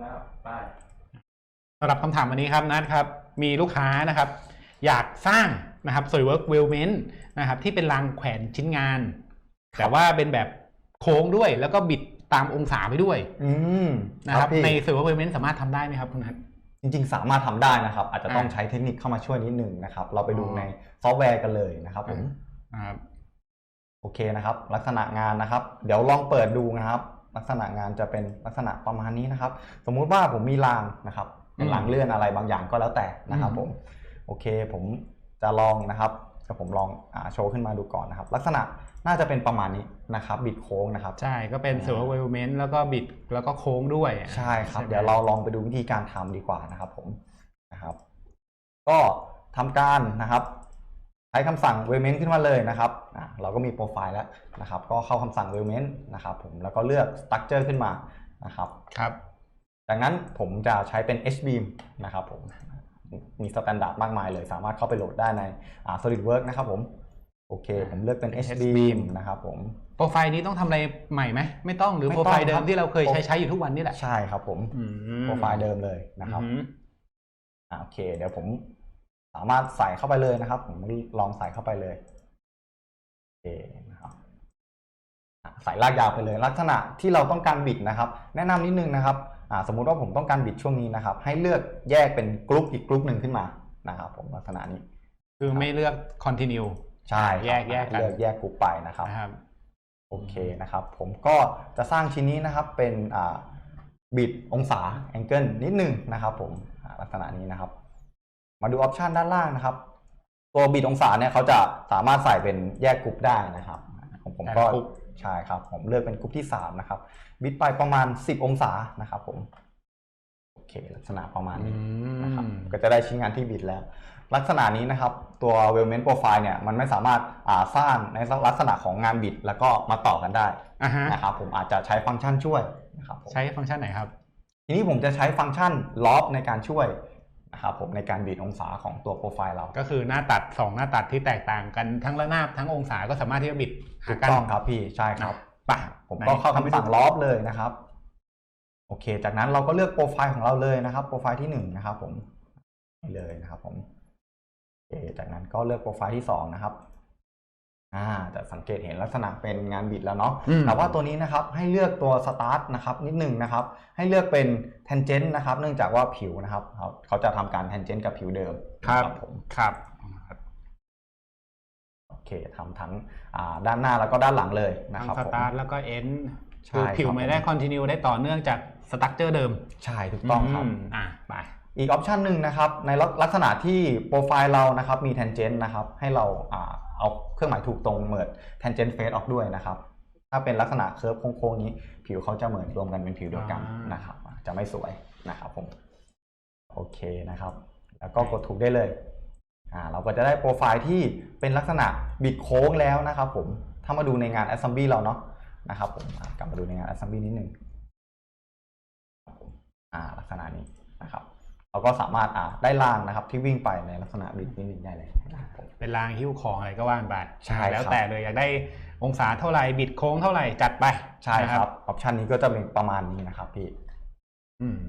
แล้วไปสำหรับคำถามวันนี้ครับนัดครับ มีลูกค้านะครับ อยากสร้างนะครับ SolidWorks w e l m e n t นะครับที่เป็นรางแขวนชิ้นงาน แต่ว่าเป็นแบบโค้งด้วยแล้วก็บิดตามองศาไปด้วยอืมนะครับพี่ใน SolidWorks w e l m e n t สามารถทำได้ไหมครับคุณนัท จริงๆ สามารถทำได้นะครับ อาจจะต้องอ่าใช้เทคนิคเข้ามาช่วยนิดนึงนะครับ เราไปดูอ๋อ ในซอฟต์แวร์กันเลยนะครับผมนะครับโอเคนะครับ ลักษณะงานนะครับ เดี๋ยวลองเปิดดูนะครับ ลักษณะงานจะเป็นลักษณะประมาณนี้นะครับ สมมุติว่าผมมีรางนะครับเป็นรางเลื่อนอะไรบางอย่างก็แล้วแต่นะครับผมโอเคผมจะลองนะครับจะผมลองอาโชว์ขึ้นมาดูก่อนนะครับ ลักษณะน่าจะเป็นประมาณนี้นะครับบิดโค้งนะครับ ใช่ก็เป็น SolidWorks w e l m e n t แล้วก็บิดแล้วก็โค้งด้วยใช่ครับไหมเดี๋ยวเราลองไปดูวิธีการทำดีกว่านะครับผมนะครับ ก็ทำการนะครับ ใช้คำสั่ง w e l m e n t ขึ้นมาเลยนะครับอะเราก็มีโปรไฟล์แล้วนะครับ ก็เข้าคำสั่ง w e l m e n t นะครับผมแล้วก็เลือก structure ขึ้นมานะครับครับจากนั้นผมจะใช้เป็น HBeam นะครับผมมีสแตนดาร์ดมากมายเลย สามารถเข้าไปโหลดได้ในอ่า SolidWorks นะครับผมโอเค ผมเลือกเป็น HBeam นะครับผมโปรไฟล์นี้ต้องทำอะไรใหม่ไหมไม่ต้องหรือไม่โปรต้องไฟล์เดิครัมบที่เราเคยใช้ใช้อยู่ทุกวันนี่แหละใช่ครับผมอืมโปรไฟล์เดิมเลยนะครับอืมอ่าโอเค เดี๋ยวผม สามารถใส่เข้าไปเลยนะครับ ผมลองใส่เข้าไปเลยโอเคนะครับอะใส่ลากยาวไปเลยลักษณะที่เราต้องการบิดนะครับ แนะนำนิดนึงนะครับอ่าสมมุติว่าผมต้องการบิดช่วงนี้นะครับ ให้เลือกแยกเป็นกรุ๊ปอีกกรุ๊ปหนึ่งขึ้นมานะครับ ผมลักษณะนี้ คือไม่เลือก continue ใช่ครับแยกแยกกันเลือกแยกกรุ๊ปไปนะครับนะครับโอเคนะครับ ผมก็จะสร้างชิ้นนี้นะครับเป็นอ่าบิดองศาแองเกิลนิดหนึงนะครับ ผมอ่าลักษณะนี้นะครับ มาดูออปชันด้านล่างนะครับ ตัวบิดองศาเนี่ยเขาจะสามารถใส่เป็นแยกกรุ๊ปได้นะครับของผมก็แต่ละกรุ๊ปใช่ครับ ผมเลือกเป็นกรุ๊ปที่3นะครับ บิดไปประมาณ10องศานะครับ ผมโอเค ลักษณะประมาณนี้นะครับก็จะได้ชิ้นงานที่บิดแล้ว ลักษณะนี้นะครับ ตัว w e l m e n t Profile เนี่ยมันไม่สามารถอ่าสร้างในลักษณะของงานบิดแล้วก็มาต่อกันได้อ่าฮะนะครับผมอาจจะใช้ฟังก์ชันช่วยนะครับผมใช้ฟังก์ชันไหนครับ ทีนี้ผมจะใช้ฟังก์ชันล็อบในการช่วย นะครับผมในการบิดองศาของตัวโปรไฟล์เรา ก็คือหน้าตัด 2 หน้าตัดที่แตกต่างกันทั้งระนาบทั้งองศาก็สามารถที่จะบิดหาถูกกัน ต้องครับพี่ใช่ครับป่ะผมก็เข้าไหนคำสั่งล็อบเลยนะครับ โอเค จากนั้นเราก็เลือกโปรไฟล์ของเราเลยนะครับโปรไฟล์ที่หนึ่งนะครับ ผมนี่เลยนะครับ ผมโอเคจากนั้นก็เลือกโปรไฟล์ที่สองนะครับ อ่าจะสังเกตเห็นลักษณะเป็นงานบิดแล้วเนาะอืมแต่ว่าตัวนี้นะครับให้เลือกตัวสตาร์ทนะครับนิดหนึ่งนะครับให้เลือกเป็น tangent นะครับ เนื่องจากว่าผิวนะครับเขาเขาจะทำการ tangent กับผิวเดิมนะผมครับโอเคทำทั้งอ่าด้านหน้าแล้วก็ด้านหลังเลยนะทั้งครับสผมตาร์ทแล้วก็เอ็นใช่คือผิวครับไม่ได้ continue ได้ต่อเนื่องจากสตั๊กเจอร์เดิม ใช่ถูกต้องครับมอะไป อีกออปชันหนึ่งนะครับในลักษณะที่โปรไฟล์เรานะครับมี tangent นะครับให้เราอ่าเอาเครื่องหมายถูกตรงเหมือน tangent face ออกด้วยนะครับ ถ้าเป็นลักษณะเคิร์ฟโค้งๆนี้ ผิวเขาจะเหมือนรวมกันเป็นผิวเดียวกันอ่านนะครับอ่าจะไม่สวยนะครับผมโอเคนะครับ แล้วก็กดถูกได้เลยอ่าเราก็จะได้โปรไฟล์ที่เป็นลักษณะบิดโค้งแล้วนะครับผมถ้ามาดูในงาน assembly เราเนาะนะครับผมอ่ากลับมาดูในงาน assembly นิดนึงครับผมอ่าลักษณะนี้นะครับ เราก็สามารถอ่าได้รางนะครับ ที่วิ่งไปในลักษณะบิดนิดๆได้เลยนะครับผมเป็นรางหิ้วของอะไรก็ว่านไปใช่ครับแล้วแต่เลยอยากได้องศาเท่าไหร่บิดโค้งเท่าไหร่จัดไปใช่นะครับออปชันนี้ก็จะเป็นประมาณนี้นะครับพี่ อืม